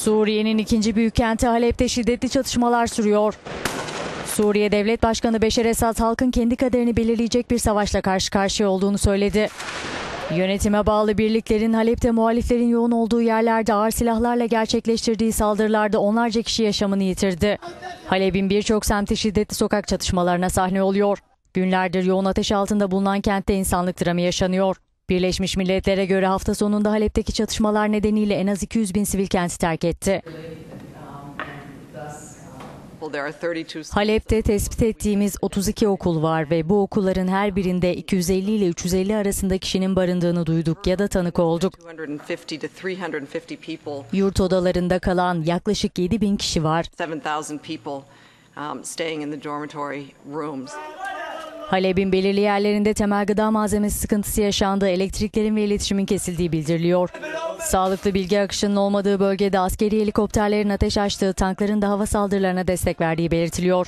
Suriye'nin ikinci büyük kenti Halep'te şiddetli çatışmalar sürüyor. Suriye Devlet Başkanı Beşer Esad halkın kendi kaderini belirleyecek bir savaşla karşı karşıya olduğunu söyledi. Yönetime bağlı birliklerin Halep'te muhaliflerin yoğun olduğu yerlerde ağır silahlarla gerçekleştirdiği saldırılarda onlarca kişi yaşamını yitirdi. Halep'in birçok semti şiddetli sokak çatışmalarına sahne oluyor. Günlerdir yoğun ateş altında bulunan kentte insanlık dramı yaşanıyor. Birleşmiş Milletler'e göre hafta sonunda Halep'teki çatışmalar nedeniyle en az 200 bin sivil kenti terk etti. Halep'te tespit ettiğimiz 32 okul var ve bu okulların her birinde 250 ile 350 arasında kişinin barındığını duyduk ya da tanık olduk. 250 to 350 people, Yurt odalarında kalan yaklaşık 7 bin kişi var. Halep'in belirli yerlerinde temel gıda malzemesi sıkıntısı yaşandığı, elektriklerin ve iletişimin kesildiği bildiriliyor. Sağlıklı bilgi akışının olmadığı bölgede askeri helikopterlerin ateş açtığı, tankların da hava saldırılarına destek verdiği belirtiliyor.